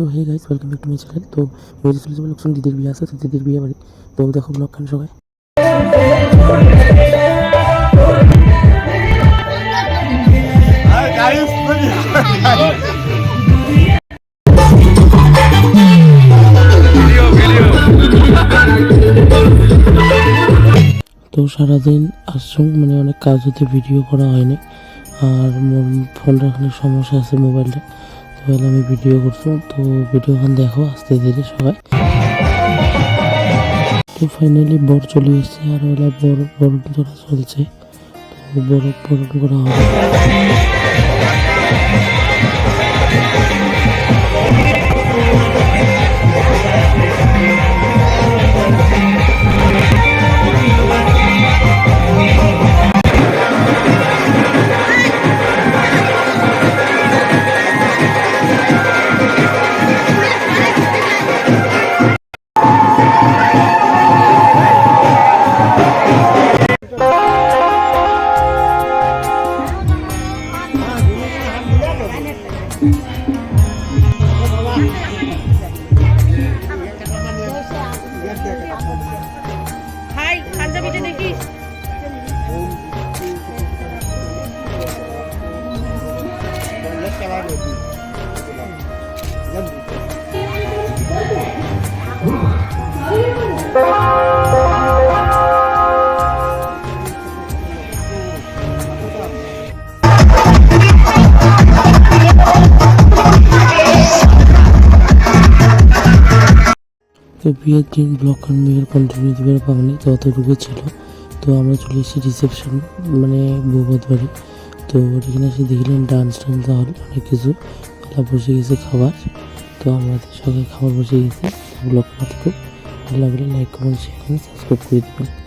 তো hey guys welcome back to my channel তো আমি চলে যাব লোকজন দিদির বিয়ে আছে, তো দিদির বিয়ে বাড়ি। তো দেখো ব্লগ খান সবাই। তো সারাদিন আসছুন মানে অনেক কাজ হতে ভিডিও করা হয়নি। আর ফোনটা অনেক সমস্যা আছে মোবাইলটা তাহলে আমি ভিডিও করছ তো ভিডিওখান দেখো, আস্তে ধীরে সবাই। তো ফাইনালি বর চলে এসেছে, আর ওলা বর বরণ করা চলছে। তো বরফ বরণ করা হবে। হাই পাঞ্জাবিটা দেখিস? তো বিয়ের দিন ব্লগ আর মেয়ের কন্টিনিউ দিবার পাওনি, তো অতটুকু ছিল। তো আমরা চলে এসেছি রিসেপশন মানে বৌবাদ বাড়ি। তো এখানে এসে দেখলেন ডান্স টান্স হল অনেক কিছু খেলা বসে গেছে খাবার। তো আমাদের সবাই খাবার বসে গেছে ব্লগ মাত্র ভালো লাগলে লাইক কমেন্ট শেয়ার সাবস্ক্রাইব করে দেবেন।